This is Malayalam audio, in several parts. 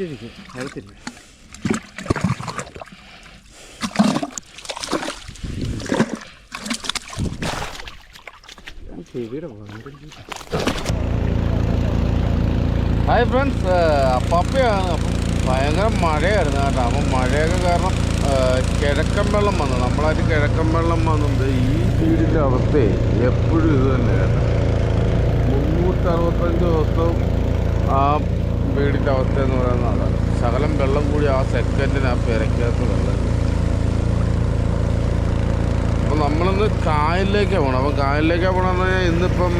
ചെവിയുടെ ഹായ് ഫ്രണ്ട്സ് പപ്പയാണ് അപ്പം ഭയങ്കര മഴയായിരുന്നു കേട്ടോ. അപ്പം മഴയൊക്കെ കാരണം കിഴക്കൻ വെള്ളം വന്നു. നമ്മളായിട്ട് കിഴക്കൻ വെള്ളം വന്നത് ഈ വീടിന്റെ അവസ്ഥയെ എപ്പോഴും ഇത് തന്നെ കേട്ടോ മുന്നൂറ്ററുപത്തഞ്ച് ദിവസം ആ വീടിന്റെ അവസ്ഥ എന്ന് പറയുന്നത് അതാണ് ശകലം വെള്ളം കൂടി ആ സെക്കൻഡിന് ആ പെരക്കകത്ത് വെള്ളം അപ്പം നമ്മളിന്ന് കായലിലേക്കാണ് പോകണം അപ്പം കായലിലേക്കാണ് പോകണമെന്ന് പറഞ്ഞാൽ ഇന്നിപ്പം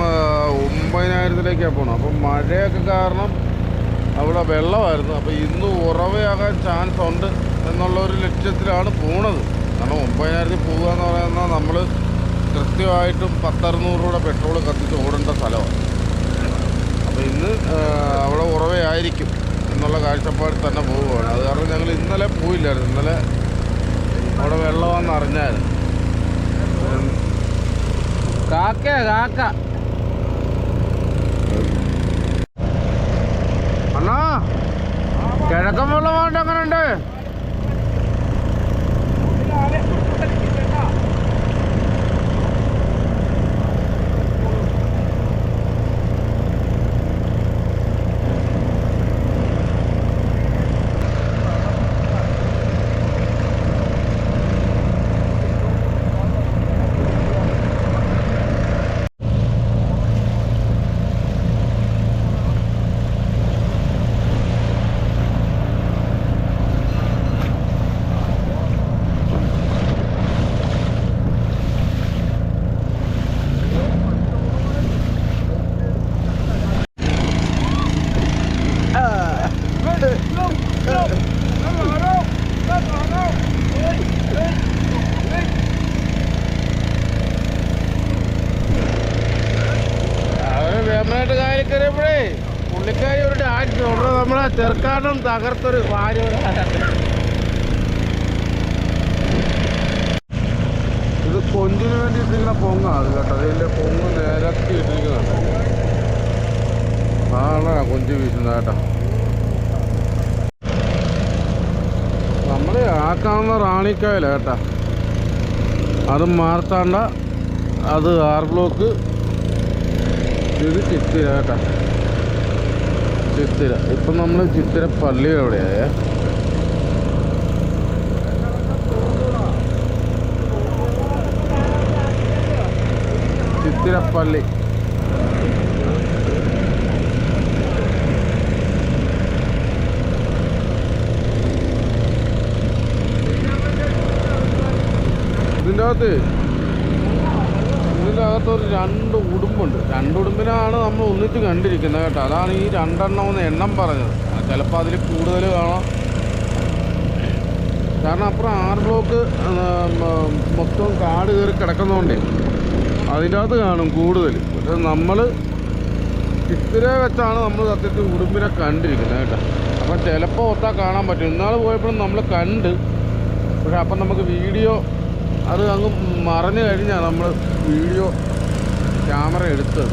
ഒമ്പതിനായിരത്തിലേക്കാണ് പോകണം അപ്പം മഴയൊക്കെ കാരണം അവിടെ വെള്ളമായിരുന്നു. അപ്പോൾ ഇന്ന് ഉറവയാകാൻ ചാൻസ് ഉണ്ട് എന്നുള്ള ഒരു ലക്ഷ്യത്തിലാണ് പോണത്. കാരണം ഒമ്പതിനായിരത്തിൽ പോകുക എന്ന് പറയുന്നത് നമ്മൾ കൃത്യമായിട്ടും പത്തറുന്നൂറ് രൂപ പെട്രോൾ കത്തിച്ച് ഓടേണ്ട സ്ഥലമാണ്. ഇന്ന് അവിടെ ഉറവയായിരിക്കും എന്നുള്ള കാഴ്ചപ്പാടിൽ തന്നെ പോവുകയാണ്. അത് കാരണം ഞങ്ങൾ ഇന്നലെ പോയില്ലായിരുന്നു. ഇന്നലെ അവിടെ വെള്ളമാണെന്ന് അറിഞ്ഞായിരുന്നു. കാക്ക കാക്ക. അണ്ണാ കിഴക്കൻ വേണ്ട അങ്ങനെ ഉണ്ട് അവർ വേമ്പനാട്ട് കായലിൽ കയറിയപ്പോഴേ പുള്ളിക്കാരി ഒരു ഡാൻസ് ഉടനെ നമ്മളെ ചെറുക്കാനും തകർത്തൊരു ഭാര്യ ഇത് കൊഞ്ചിന് വേണ്ടി ഇട്ടിരിക്കുന്ന പൊങ്ങാണ് കേട്ടോ. അതിന്റെ പൊങ്ങ് നിരത്തി ഇട്ടിരിക്കുന്നുണ്ട് ആണ്? കൊഞ്ച് വീശുന്നത് കേട്ടോ. നമ്മൾ ആക്കാവുന്ന റാണിക്കായല കേട്ടോ. അത് മാർത്താണ്ട അത് ആർ ബ്ലോക്ക് ഇത് ചിത്തിര കേട്ടോ. ചിത്തിര. ഇപ്പം നമ്മൾ ചിത്തിര പള്ളി എവിടെയായ ചിത്തിരപ്പള്ളി ഇതിന്റെ അകത്ത് ഇതിന്റെ ഒരു രണ്ട് ഉടുമ്പുണ്ട്. രണ്ട് ഉടുമ്പിനാണ് നമ്മൾ ഒന്നിച്ച് കണ്ടിരിക്കുന്നത് കേട്ടോ. അതാണ് ഈ രണ്ടെണ്ണം ഒന്ന് എണ്ണം പറഞ്ഞത്. ചിലപ്പോൾ അതിൽ കൂടുതൽ കാണാം. കാരണം അപ്പുറം ആറ് ബ്ലോക്ക് മൊത്തം കാട് കയറി കിടക്കുന്നതുകൊണ്ടേ അതിന്റെ അകത്ത് കാണും കൂടുതൽ പക്ഷെ നമ്മൾ ഇത്തിരെ വെച്ചാണ് നമ്മൾ സത്യത്തിൽ ഉടുമ്പിനെ കണ്ടിരിക്കുന്നത് കേട്ടോ. അപ്പം ചിലപ്പോൾ ഒത്താ കാണാൻ പറ്റും. ഇന്നാൾ പോയപ്പോഴും നമ്മൾ കണ്ട്. പക്ഷെ അപ്പം നമുക്ക് വീഡിയോ അത് അങ്ങ് മറഞ്ഞു കഴിഞ്ഞാൽ നമ്മൾ വീഡിയോ ക്യാമറ എടുത്തത്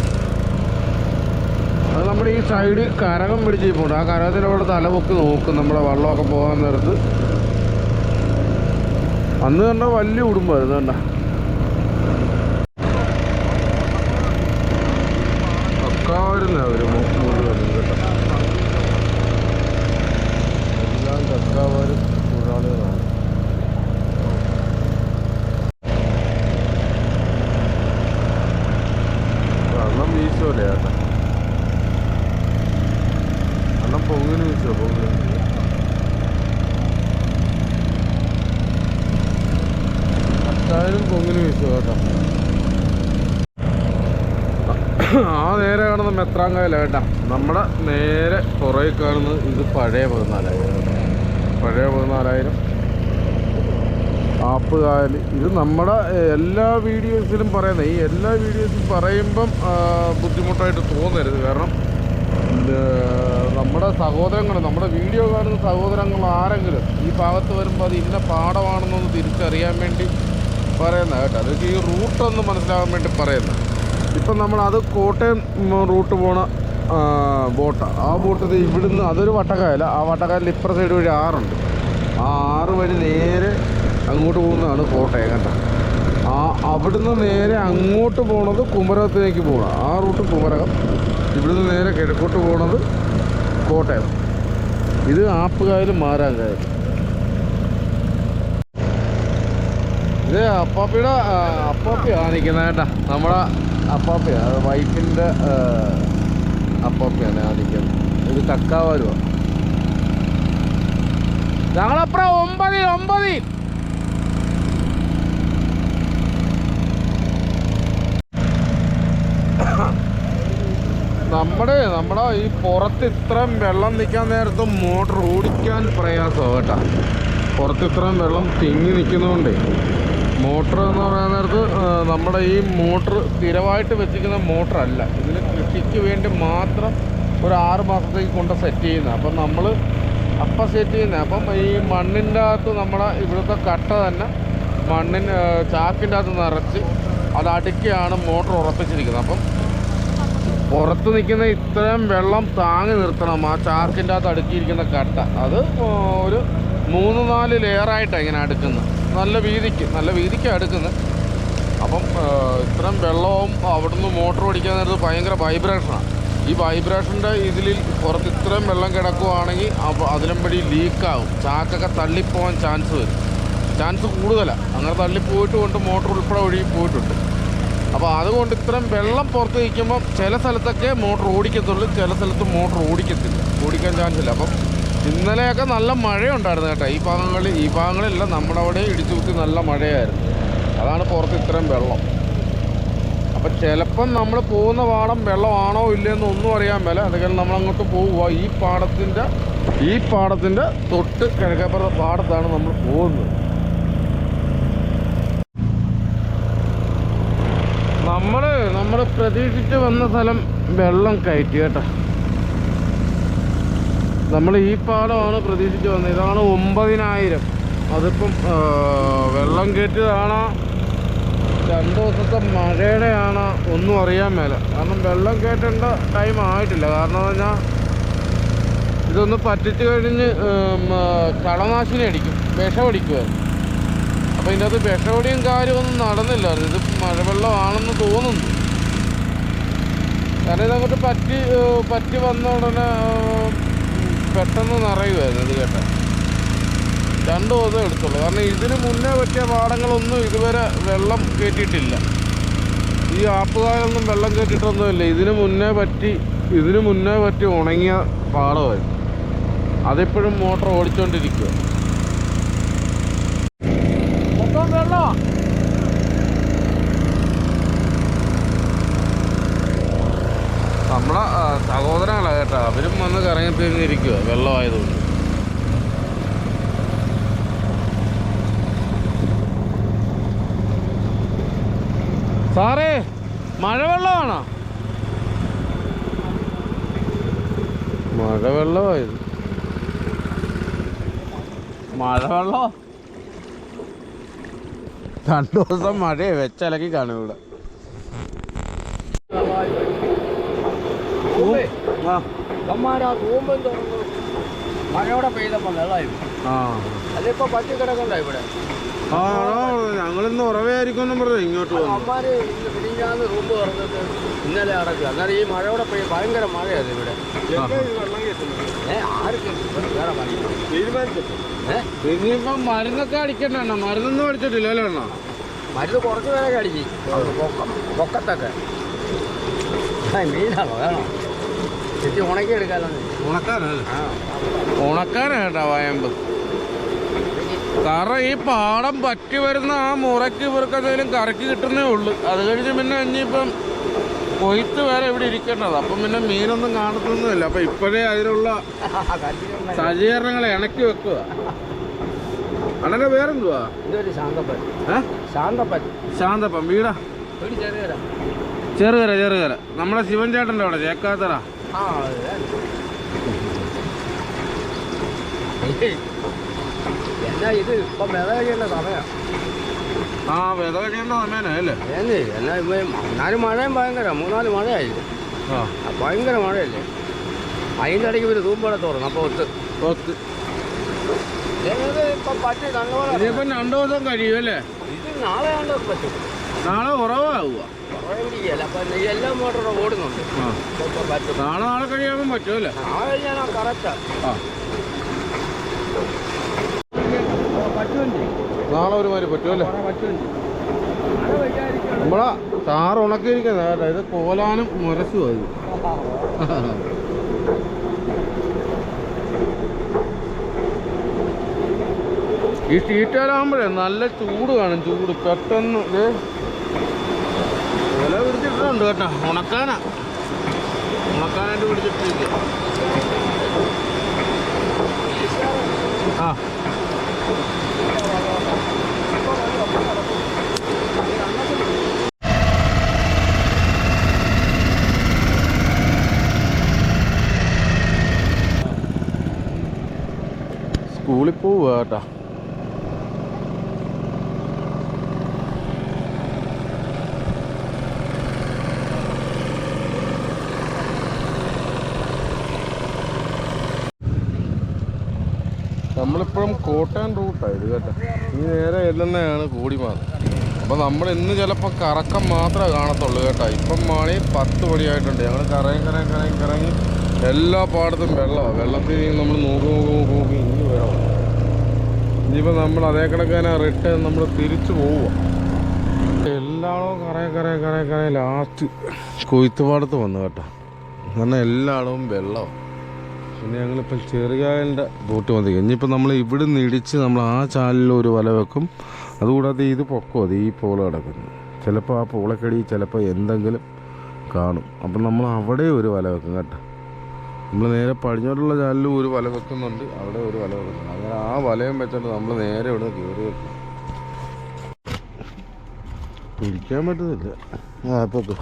അത് നമ്മുടെ ഈ സൈഡ് കരകം പിടിച്ച് പോണ്ട് ആ കരകത്തിന്റെ അവിടെ തലപൊക്കി നോക്കും. നമ്മുടെ വള്ളമൊക്കെ പോകാൻ നേരത്ത്. അന്ന് തന്നെ വലിയ കുടുംബമായിരുന്നു കണ്ട. വീശോല്ലേ ചേട്ടാ. അണ്ണം പൊങ്ങിന് വീശോ പൊങ്ങിന് പത്തായിരം പൊങ്ങിന് വീശോ കേട്ടോ ആ നേരെ കാണുന്ന മെത്രാങ്കായല കേട്ടാ നമ്മുടെ നേരെ പുറകെ കാണുന്നത് ഇത് പഴയ പതിനാലായിരം. പഴയ പതിനാലായിരം. ആപ്പ് കായൽ ഇത് നമ്മുടെ എല്ലാ വീഡിയോസിലും പറയുന്നത് ഈ എല്ലാ വീഡിയോസിലും പറയുമ്പം ബുദ്ധിമുട്ടായിട്ട് തോന്നരുത്. കാരണം നമ്മുടെ സഹോദരങ്ങൾ നമ്മുടെ വീഡിയോ കാണുന്ന സഹോദരങ്ങൾ ആരെങ്കിലും ഈ ഭാഗത്ത് വരുമ്പോൾ അത് ഇന്ന പാടമാണെന്നൊന്ന് തിരിച്ചറിയാൻ വേണ്ടി പറയുന്ന കേട്ടോ. അത് ഈ റൂട്ടൊന്ന് മനസ്സിലാകാൻ വേണ്ടി പറയുന്നത് ഇപ്പം നമ്മൾ അത് കോട്ടയം റൂട്ട് പോണ ബോട്ടാണ് ആ ബോട്ട്. ദേ ഇവിടുന്ന് അതൊരു വട്ടക്കായല്ല ആ വട്ടക്കായലിൽ ഇപ്പുറ സൈഡ് വഴി ആറുണ്ട്. ആ ആറ് വഴി നേരെ അങ്ങോട്ട് പോകുന്നതാണ് കോട്ടയം കണ്ട ആ അവിടുന്ന് നേരെ അങ്ങോട്ട് പോണത് കുമരകത്തിലേക്ക് പോകണം ആ റൂട്ട് കുമരകം ഇവിടുന്ന് നേരെ കിഴക്കോട്ട് പോണത് കോട്ടയം. ഇത് ആപ്പുകായലും മാരാങ്കായലും ഇത് അപ്പാപ്പിയുടെ അപ്പാപ്പിയാണ് നിൽക്കുന്നത് കേട്ടാ. നമ്മുടെ അപ്പാപ്പിയാണ് വൈഫിന്റെ അപ്പാപ്പിയാണ് ആ നിൽക്കുന്നത് ഇത് കക്കാവാരുവാ. ഞങ്ങളപ്പുറം ഒമ്പതിൽ ഒമ്പതിൽ. നമ്മുടെ നമ്മുടെ ഈ പുറത്ത് ഇത്രയും വെള്ളം നിൽക്കാൻ നേരത്ത് മോട്ടർ ഓടിക്കാൻ പ്രയാസമാണ് കേട്ടോ. പുറത്ത് ഇത്രയും വെള്ളം തിങ്ങി നിൽക്കുന്നതുകൊണ്ട്. മോട്ടർ എന്ന് പറയാൻ നേരത്ത് നമ്മുടെ ഈ മോട്ടർ സ്ഥിരമായിട്ട് വെച്ചിരിക്കുന്ന മോട്ടറല്ല ഇതിന് കൃഷിക്ക് വേണ്ടി മാത്രം ഒരു ആറ് മാസത്തേക്ക് കൊണ്ട് സെറ്റ് ചെയ്യുന്നത്. അപ്പം നമ്മൾ അപ്പം സെറ്റ് ചെയ്യുന്നത്. അപ്പം ഈ മണ്ണിന്റെ അകത്ത് നമ്മുടെ ഇവിടുത്തെ കട്ട തന്നെ മണ്ണിന് ആ, ചാക്കിന്റെ അകത്ത് നിറച്ച് അത് അടുക്കിയാണ് മോട്ടർ ഉറപ്പിച്ചിരിക്കുന്നത്. അപ്പം പുറത്ത് നിൽക്കുന്ന ഇത്രയും വെള്ളം താങ്ങി നിർത്തണം. ആ ചാക്കിന്റെ അകത്ത് അടുക്കിയിരിക്കുന്ന കട്ട. അത് ഒരു മൂന്ന് നാല് ലെയറായിട്ടാണ് ഇങ്ങനെ അടുക്കുന്നത് നല്ല വീതിക്ക് നല്ല വീതിക്ക് അടുക്കുന്നത് അപ്പം ഇത്രയും വെള്ളവും അവിടുന്ന് മോട്ടർ ഓടിക്കാൻ നേരത്ത് ഭയങ്കര വൈബ്രേഷനാണ് ഈ വൈബ്രേഷന്റെ ഇതിൽ പുറത്ത് ഇത്രയും വെള്ളം കിടക്കുവാണെങ്കിൽ അപ്പോൾ വഴി ലീക്കാവും ചാക്കൊക്കെ തള്ളിപ്പോവാൻ ചാൻസ് വരും. ചാൻസ് കൂടുതലാണ് അങ്ങനെ തള്ളിപ്പോയിട്ട് കൊണ്ട് മോട്ടർ ഉൾപ്പെടെ ഒഴുകി പോയിട്ടുണ്ട്. അപ്പോൾ അതുകൊണ്ട് ഇത്രയും വെള്ളം പുറത്ത് നിൽക്കുമ്പോൾ ചില സ്ഥലത്തൊക്കെ മോട്ടർ ഓടിക്കത്തുള്ളൂ ചില സ്ഥലത്ത് മോട്ടർ ഓടിക്കത്തില്ല. ഓടിക്കാൻ ചാൻസ് ഇല്ല. അപ്പം ഇന്നലെയൊക്കെ നല്ല മഴയുണ്ടായിരുന്നു കേട്ടോ. ഈ ഭാഗങ്ങളിൽ ഈ ഭാഗങ്ങളിലല്ല നമ്മുടെ അവിടെ ഇടിച്ചു കുത്തി നല്ല മഴയായിരുന്നു. അതാണ് പുറത്ത് ഇത്രയും വെള്ളം. അപ്പം ചിലപ്പം നമ്മൾ പോകുന്ന പാടം വെള്ളമാണോ ഇല്ലയെന്ന് ഒന്നും അറിയാൻ മേല. അതൊക്കെ നമ്മൾ അങ്ങോട്ട് പോവുക. ഈ പാടത്തിന്റെ ഈ പാടത്തിന്റെ തൊട്ട് കിഴക്കപ്പുറത്തെ പാടത്താണ് നമ്മൾ പോകുന്നത്. നമ്മൾ നമ്മൾ പ്രതീക്ഷിച്ച് വന്ന സ്ഥലം വെള്ളം കയറ്റി കേട്ടോ. നമ്മൾ ഈ പാടമാണ് പ്രതീക്ഷിച്ച് വന്നത്. ഇതാണ് ഒമ്പതിനായിരം. അതിപ്പം വെള്ളം കയറ്റിയതാണോ. രണ്ട് ദിവസത്തെ മഴയുടെ ആണ് ഒന്നും അറിയാൻ മേല. കാരണം വെള്ളം കയറ്റേണ്ട ടൈം ആയിട്ടില്ല. കാരണം എന്ന് പറഞ്ഞാൽ ഇതൊന്ന് പറ്റിച്ച് കഴിഞ്ഞ് കളനാശിനി അടിക്കും. വിഷമടിക്കുമായിരുന്നു അപ്പോൾ ഇതിനകത്ത് വിഷമടിയും കാര്യമൊന്നും നടന്നില്ല. ഇത് മഴവെള്ളമാണെന്ന് തോന്നുന്നു. കാരണം ഇതങ്ങോട്ട് പറ്റി പറ്റി വന്ന ഉടനെ പെട്ടെന്ന് നിറയുമായിരുന്നു ഇത് കേട്ട. രണ്ട് ദിവസം എടുത്തുള്ളൂ. കാരണം ഇതിന് മുന്നേ പറ്റിയ പാടങ്ങളൊന്നും ഇതുവരെ വെള്ളം കയറ്റിയിട്ടില്ല ഈ ആപ്പുകാരൊന്നും വെള്ളം കയറ്റിയിട്ടൊന്നുമില്ല ഇതിന് മുന്നേ പറ്റി ഇതിന് മുന്നേ പറ്റി ഉണങ്ങിയ പാടമായിരുന്നു. അതിപ്പോഴും മോട്ടർ ഓടിച്ചുകൊണ്ടിരിക്കുക മൊത്തം വെള്ളമാ നമ്മളെ സഹോദരങ്ങളാണ് കേട്ടോ. അവരും വന്ന് കറങ്ങി തിരിഞ്ഞിരിക്കുക വെള്ളമായതുകൊണ്ട്. സാറേ മഴവെള്ളമാണോ? മഴവെള്ളമായത് മഴവെള്ളോ? രണ്ടു ദിവസം മഴയെ വെച്ചലക്കി കാണും ആ അമ്മാരാ തൂമ്പം തുറന്നു. മഴയോടെ പെയ്തപ്പോൾ വെള്ളമായി. ആ. അതിപ്പോ പറ്റി കിടക്കണ്ട ഇവിടെ. ആ ഞങ്ങളിന്ന് ഉറവയായിരിക്കും പറഞ്ഞു. ഇങ്ങോട്ട് അമ്മാര് പിടിഞ്ഞാന്ന് തുറന്നിട്ട് ഇന്നലെ അടക്കുക അന്നേരം ഈ മഴയോടെ പെയ്യ ഭയങ്കര മഴയാണ് ഇവിടെ. ഇനിയിപ്പം മരുന്നൊക്കെ അടിക്കണ്ട മരുന്നൊന്നും അടിച്ചിട്ടില്ല മരുന്ന് കുറച്ച് പേരൊക്കെ അടിച്ചു. പൊക്കത്തൊക്കെ. മീനാണോ? വേണോ? ഉണക്കി എടുക്കാനാണ് ഉണക്കാനാണ്. കേട്ടാ വയമ്പ്. കാരണം ഈ പാടം പറ്റി വരുന്ന ആ മുറയ്ക്ക് ഇവർക്കെന്തെങ്കിലും കറക്കി കിട്ടുന്നേ ഉള്ളൂ. അത് കഴിഞ്ഞ് പിന്നെ ഇനിയിപ്പം കൊയ്ത്ത് വരെ ഇവിടെ ഇരിക്കേണ്ടത്. അപ്പം പിന്നെ മീനൊന്നും കാണത്തൊന്നുമില്ല അപ്പം ഇപ്പോഴേ അതിനുള്ള സജ്ജീകരണങ്ങൾ ഇണക്കി വെക്കുക. അണ്ണന്റെ വേറെന്തുവാ? ശാന്തപ്പൻ. ശാന്തപ്പൻ. ശാന്തപ്പം വീടാ? ചെറുകര ചെറുകര. നമ്മുടെ ശിവൻ ചേട്ടന്റെ അവിടെ ചേക്കാത്തറ. എന്നാ ഇത് ഇപ്പം വിത കഴിയേണ്ട സമയം. ആ വിത കഴിയേണ്ട ഏന്നേ എന്നാ ഇപ്പൊ എന്നാലും മഴയും ഭയങ്കര മൂന്നാൽ മഴയായില്ലേ? ആ. ഭയങ്കര മഴയല്ലേ? അതിന്റെ ഇടയ്ക്ക് ഒരു തൂമ്പടെ തുറന്നു അപ്പോൾ ഒത്ത്. ഒത്ത്. ഇനിയിപ്പം രണ്ടു ദിവസം കഴിയുമല്ലേ അല്ലേ? നാളെ കുറവാകുവാ പറ്റും? നാളെ ഉറവാകുക എല്ലാ മോട്ടറും ഓടുന്നുണ്ട് നാളെ നാളെ കഴിയാകുമ്പോൾ പറ്റുമല്ലേ നാളെ ആ പറ്റുമല്ലേ നമ്മളാ താറ് ഉണക്കിയിരിക്കുന്ന കേട്ടോ ഇത് കോലാനും മുരസും അത്. ഈ ഷീറ്റാലാകുമ്പോഴേ നല്ല ചൂട് കാണും ചൂട് പെട്ടെന്ന്. പിടിച്ചിട്ടുണ്ട് കേട്ടോ. ഉണക്കാനാ. ഉണക്കാനായിട്ട് പിടിച്ചിട്ടില്ല ആ. സ്കൂളിൽ പോവുക കേട്ടാ. നമ്മളിപ്പോഴും കോട്ടയം റൂട്ടാണ് ഇത് കേട്ടോ. ഈ നേരെ എല്ലെണ്ണയാണ് കൂടി മാറി അപ്പോൾ നമ്മൾ ഇന്ന് ചിലപ്പോൾ കറക്കം മാത്രമേ കാണത്തുള്ളൂ കേട്ടോ. ഇപ്പം മണി പത്ത് മണിയായിട്ടുണ്ട്. ഞങ്ങൾ കറങ്ങി കറങ്ങി കറങ്ങി കറങ്ങി എല്ലാ പാടത്തും വെള്ളമാണ് വെള്ളത്തിൽ നമ്മൾ നോക്കി നോക്കി നോക്കി നോക്കി ഇനി വേണം. ഇനിയിപ്പോൾ നമ്മൾ അതേ കണക്കാനെ റിട്ടേൺ നമ്മൾ തിരിച്ചു പോവുക. എല്ലായിടവും കറയെ കറയെ കറയെ കറയെ ലാസ്റ്റ് കൊയ്ത്തുപാടത്ത് വന്നു കേട്ടോ. കാരണം എല്ലായിടവും വെള്ളമാണ് പിന്നെ ഞങ്ങളിപ്പം ചെറുകായലിന്റെ ബോട്ട് മതി ഇനിയിപ്പോൾ നമ്മൾ ഇവിടുന്ന് ഇടിച്ച് നമ്മൾ ആ ചാലിൽ ഒരു വല വെക്കും. അതുകൂടാതെ ഇത് പൊക്കോ. അത് ഈ പോള കിടക്കുന്നു. ചിലപ്പോൾ ആ പോളക്കടി ചിലപ്പോൾ എന്തെങ്കിലും കാണും. അപ്പം നമ്മൾ അവിടെ ഒരു വല വെക്കും കേട്ടോ. നമ്മൾ നേരെ പടിഞ്ഞോട്ടുള്ള ചാലിലും ഒരു വല വെക്കുന്നുണ്ട്. അവിടെ ഒരു വല വെക്കുന്നുണ്ട്. അങ്ങനെ ആ വലയും വെച്ചിട്ട് നമ്മൾ നേരെ ഇവിടെ കയറി വെക്കും പിടിക്കാൻ പറ്റുന്നില്ല. ആ പൊക്കോ.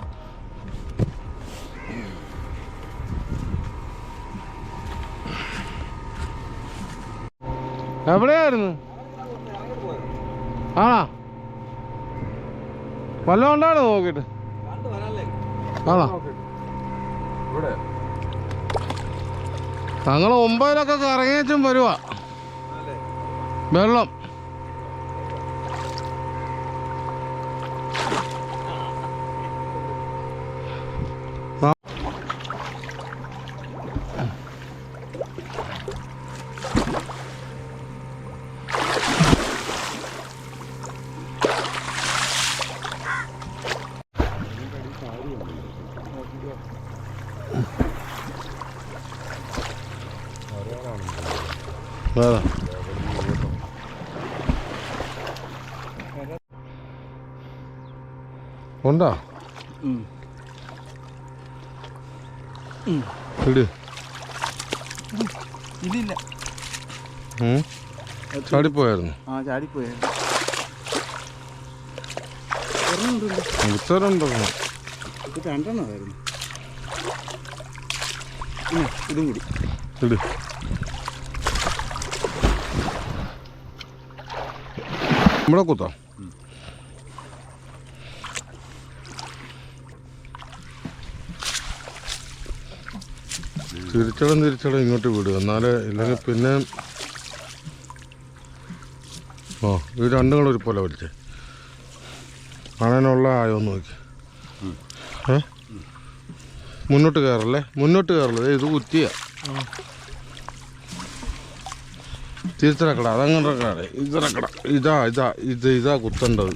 എവിടെയായിരുന്നു? ആണോ? വല്ലതും ഉണ്ടാണ് നോക്കിട്ട് ആണോ? ഞങ്ങൾ ഒമ്പതിലൊക്കെ കറങ്ങിയച്ചും വരുവാ. വെള്ളം ആ. വേറെ ഉണ്ടോ ഇട് ഇതില്ല. ചാടിപ്പോയായിരുന്നു. ആ ചാടിപ്പോയായിരുന്നു. ഉത്തരണ്ടോ ഇത് രണ്ടെണ്ണമായിരുന്നു. ഇതും കൂടി. ഇട്. ഇവിടെ കുത്താം? തിരിച്ചടം തിരിച്ചടം ഇങ്ങോട്ട് വിടുക എന്നാലേ ഇല്ലെങ്കിൽ പിന്നെ ഓ ഇത് രണ്ടും കൂടെ ഒരു പോലെ വലിച്ചേ. കാണാനുള്ള ആയോ നോക്കി. ഏ? മുന്നോട്ട് കയറല്ലേ? മുന്നോട്ട് കയറല്ലേ? ഇത് കുത്തിയ. തിരിച്ചിറക്കട അതങ്ങനെ ഇതിറക്കട ഇതാ ഇതാ ഇത് ഇതാ കുത്തേണ്ടത്.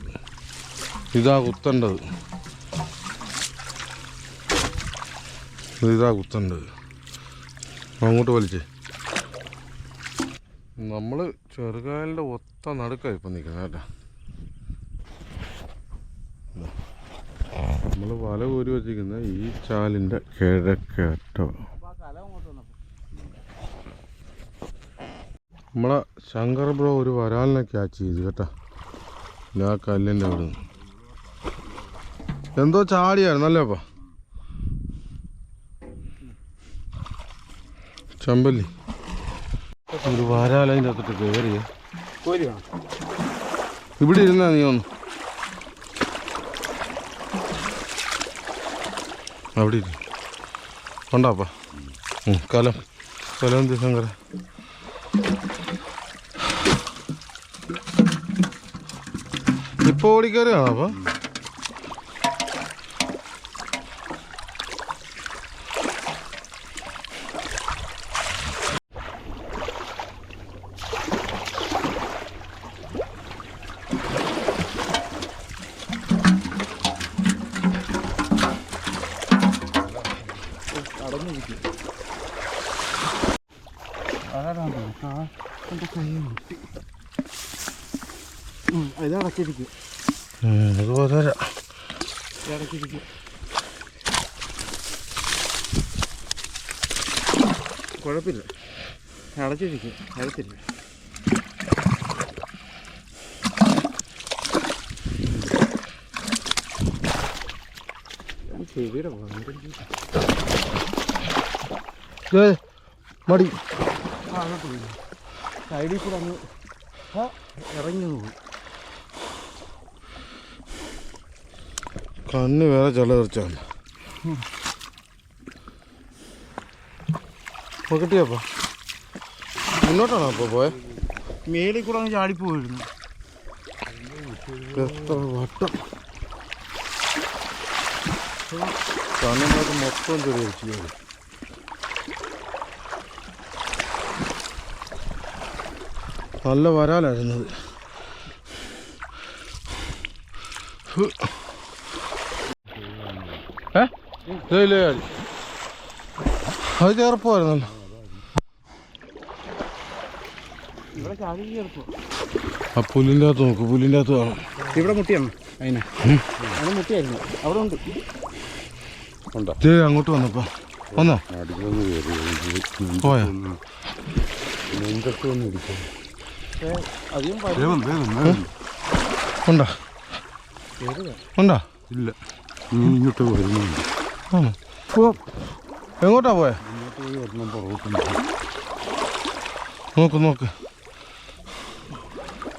ഇതാ കുത്തേണ്ടത്. ഇതാ കുത്തേണ്ടത്. അങ്ങോട്ട് വലിച്ചേ. നമ്മൾ ചെറുകായലിന്റെ ഒത്ത നടുക്കാണ് ഇപ്പം നിൽക്കുന്നത് കേട്ടോ. നമ്മൾ വല കോരി വച്ചിരിക്കുന്ന ഈ ചാലിന്റെ കിഴക്കേട്ടോ നമ്മളെ ശങ്കർ ബ്രോ ഒരു വരാലിനെ ക്യാച്ച് ചെയ്തു കേട്ടോ. ആ കല്ലിന്റെ അവിടെ നിന്ന് എന്തോ ചാടിയായിരുന്നു അല്ലേ ചമ്പല്ലി. ഒരു വരാല അകത്തിട്ട് കയറിയ ഇവിടെ ഇരുന്നാ നീ ഒന്ന്. അവിടെ ഇരുന്നു കൊണ്ടാപ്പാ കലം. കലം ദിവസം കര ഇപ്പോൾ ഓടിക്കറിയാണോ അപ്പം? ഇത് അടച്ചിരിക്കും അത് പോരാ അടച്ചിരിക്കും കുഴപ്പമില്ല. അടച്ചിരിക്കും അടച്ചില്ല ചെവിയുടെ മടി. സൈഡിൽ കൂടെ അങ്ങ് ഇറങ്ങി പോയി കണ്ണ് വേറെ ചില തെറിച്ചാണ് കിട്ടിയപ്പോ മുന്നോട്ടാണോ അപ്പൊ പോയെ? മേലിൽ കൂടെ അങ്ങ് ചാടിപ്പോയിരുന്നു എത്ര വട്ടം. കണ്ണിനകത്ത് മൊത്തം ചെറിയ ചെയ്യും നല്ല വരാലായിരുന്നത്. അത്. ചേർപ്പമായിരുന്നല്ലോ ആ പുല്ലിന്റെ അകത്ത് നോക്ക് പുല്ലിന്റെ അകത്ത് കാണും. ഇവിടെ മുട്ടിയാണ് അതിനെ. അത് മുട്ടിയായിരുന്നു. അവിടെ ഉണ്ട്. ഉണ്ടോ? അങ്ങോട്ട് വന്നപ്പോ. വന്നോ? പോയാ? ഉണ്ടോ? ഉണ്ടോ? ഇല്ല. ഇങ്ങോട്ട് വരുന്നുണ്ട്. ആണോ പോ. എങ്ങോട്ടാ പോയെ? നോക്ക് നോക്ക്.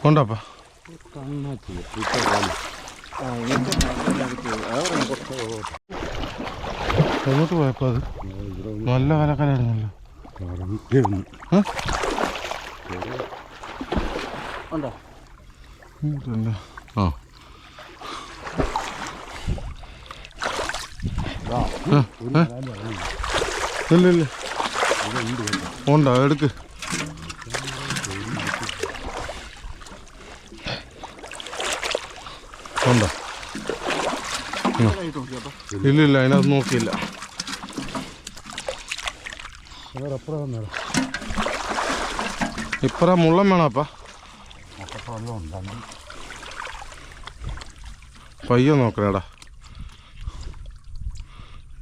കുറച്ച് എങ്ങോട്ട് പോയപ്പോ അത്? നല്ല കലക്കലായിരുന്നല്ലോ ഇറങ്ങിയിരുന്നു ഉണ്ടോ. ആ? ഇല്ല ഇല്ല. ഉണ്ടോ എടുക്ക്. ഉണ്ടോ? ഇല്ല ഇല്ല അതിനകത്ത് നോക്കിയില്ല. ഇപ്പറ മുള്ളം വേണപ്പാ ഉണ്ടാകും പയ്യെ നോക്കണേടാ.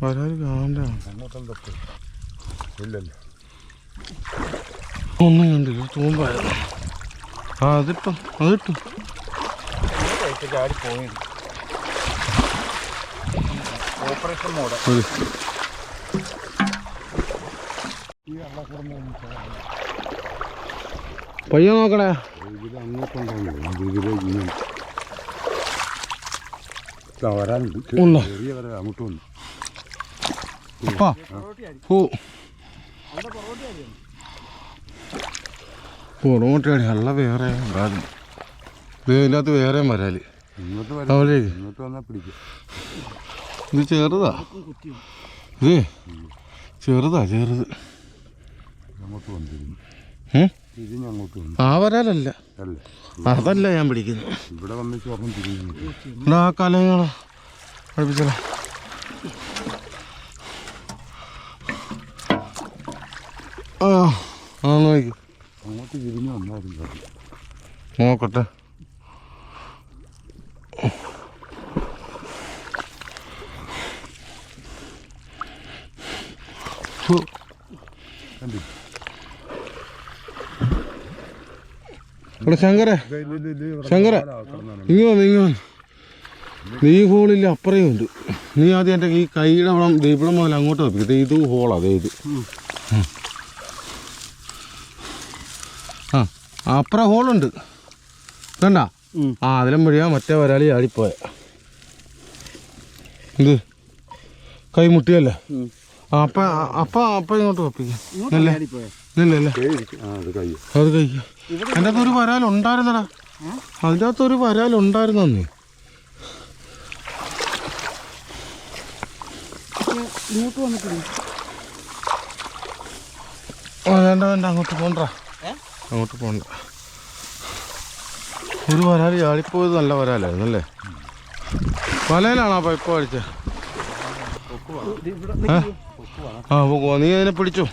വരാൽ കാണണ്ട ഇല്ലല്ലോ. ഒന്നും കണ്ടില്ല തൂമ്പായിരുന്നു ആ അതിപ്പം അതിട്ടു ഇങ്ങോട്ടായിട്ട് ചാടി പോയി ഓപ്പറേഷൻ മോഡ് ഒരു പയ്യെ നോക്കണേ ഇതിൽ അങ്ങോട്ടുണ്ടാകുന്നില്ല ഇതിലെ ഇങ്ങനെ ഇതാ വരാനുണ്ട് ഉണ്ടോ? ചെറിയ വര അങ്ങോട്ട് വന്നു ആ നോക്കണേ പൊറോട്ടയാണ് അല്ല വേറെ ഉണ്ടാകും ഇതിനകത്ത് വേറെ വരാൽ ഇത് ചെറുതാ. ഇത് ചെറുതാ ചെറുത്. അങ്ങോട്ട് ആ വരാലല്ല അതല്ല ഞാൻ പിടിക്കുന്നത് ഇവിടെ വന്ന് ചോർണം തിരിഞ്ഞു ഇവിടെ ആ നോക്കി. അങ്ങോട്ട് തിരിഞ്ഞ്. നോക്കട്ടെ. ഹോ, കണ്ടില്ലേ? ശങ്കര ശങ്കരെ. ഇങ്ങ് വന്ന് ഇങ്ങ് വന്ന് നീ ഹോളില്ല അപ്പുറയും ഉണ്ട് നീ ആദ്യം എന്റെ ഈ കൈയുടെ അവിടെ ദേ ഇവിടെ മുതൽ അങ്ങോട്ട് വെപ്പിക്കും ഇത് ഹോളാ ദേ ഇത്. ആ അപ്പുറം ഹോളുണ്ട് കണ്ട. ആ അതിലും വഴിയാ മറ്റേ വരാളി ആടിപ്പോയ ഇത് കൈ മുട്ടിയല്ലേ ഉം. ആ, അപ്പ അപ്പ അപ്പ ഇങ്ങോട്ട് വെപ്പിക്കാം ആ അത് കൈ അത് കൈ അതിന്റെ അകത്തൊരു വരാലുണ്ടായിരുന്നടാ അതിന്റെ അകത്ത് ഒരു വരാലുണ്ടായിരുന്നു അന്ന്. ഇങ്ങോട്ട് വന്നിട്ടില്ല? വേണ്ട വേണ്ട അങ്ങോട്ട് പോണ്ട അങ്ങോട്ട് പോണ്ട. ഒരു വരാൽ ചാടിപ്പോയത് നല്ല വരാലായിരുന്നു അല്ലേ? വലയിലാണോ അപ്പൊ ഇപ്പൊ അടിച്ചത്? ആ പോ നീ അതിനെ പിടിച്ചോ.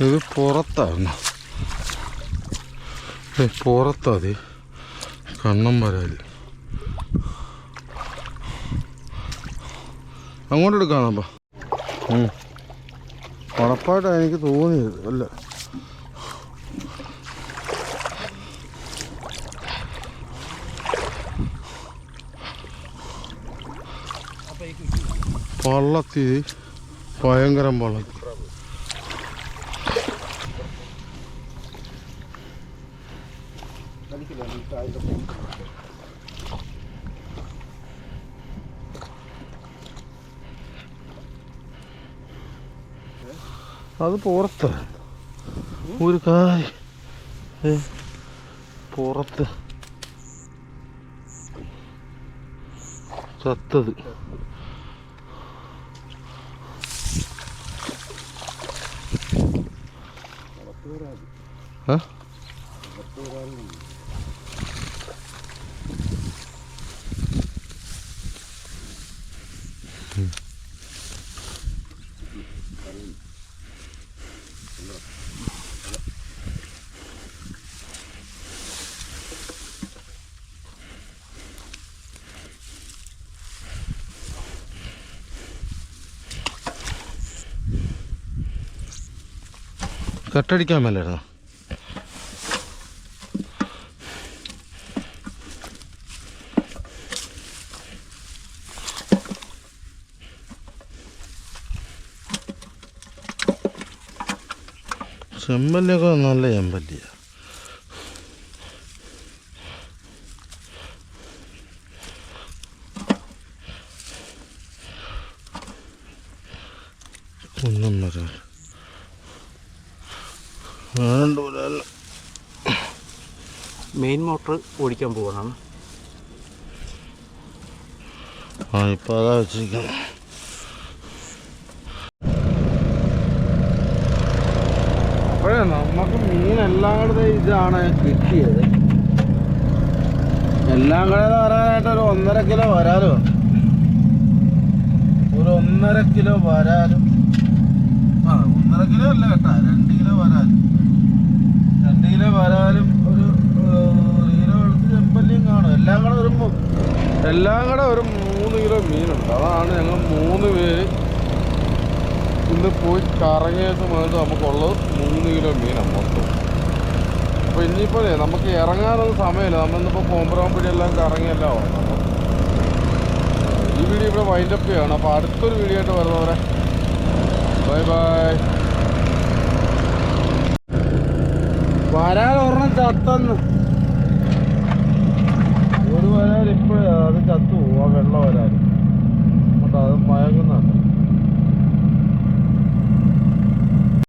ഇത് പുറത്താണ്. ഏ, പുറത്താ അത് കണ്ണം വരാൽ അങ്ങോട്ട് എടുക്കാന്നപ്പാ ഉറപ്പായിട്ടാണ് എനിക്ക് തോന്നിയത്. അല്ല. പള്ളത്തി ഭയങ്കരം പള്ളത്തി അത് പുറത്ത്. ഒരു ഏ, പുറത്ത്. ചത്തത്. ഏ? കെട്ടടിക്കാൻ മേലായിരുന്നു? ചെമ്പല്ലിയൊക്കെ നല്ല ചെമ്പല്ലിയ ഒന്നും വരാൻ വേണ്ട വരാല്ല മെയിൻ മോട്ടർ ഓടിക്കാൻ പോകണം ആ ഇപ്പം അതാ വെച്ചിരിക്കുന്നത് അപ്പോഴേ നമുക്ക് മീൻ എല്ലാം കൂടെ ഇതാണ് കിട്ടിയത്. എല്ലാം കൂടെ വരാനായിട്ട് ഒരു ഒന്നര കിലോ വരാലോ? ഒരു ഒന്നര കിലോ വരാലും? ആ ഒന്നര കിലോ അല്ല കേട്ടാ രണ്ട് കിലോ വരാലും. രണ്ട് കിലോ വരാലും ഒരു ഏഹ്, ഒരു കിലോ വെളുത്ത് ചെമ്പല്ലിയും കാണും എല്ലാം കൂടെ ഒരു എല്ലാം കൂടെ ഒരു മൂന്ന് കിലോ മീനുണ്ട്. അതാണ് ഞങ്ങൾ മൂന്ന് പേര് ഇന്ന് പോയി കറങ്ങിയ സമയത്ത് നമുക്കുള്ളത് മൂന്ന് കിലോ മീനാണ് മൊത്തം. അപ്പോൾ ഇനിയിപ്പോൾ നമുക്ക് ഇറങ്ങാനൊന്നും സമയമില്ല. നമ്മളിന്നിപ്പോൾ പോമ്പറാമ്പടി എല്ലാം കറങ്ങിയെല്ലാം. ഈ വീഡിയോ ഇവിടെ വൈൻഡപ്പ് ചെയ്യാണ്. അപ്പോൾ അടുത്തൊരു വീഡിയോ ആയിട്ട് വരുന്നവരെ ബൈ ബൈ വരാൻ ഒരെണ്ണം ചത്തന്ന്. വരാൻ ഇപ്പോഴാണ് അത് ചത്തു ആ വെള്ളം വരാൻ അതുകൊണ്ട് അത് മയങ്ങുന്നുണ്ട്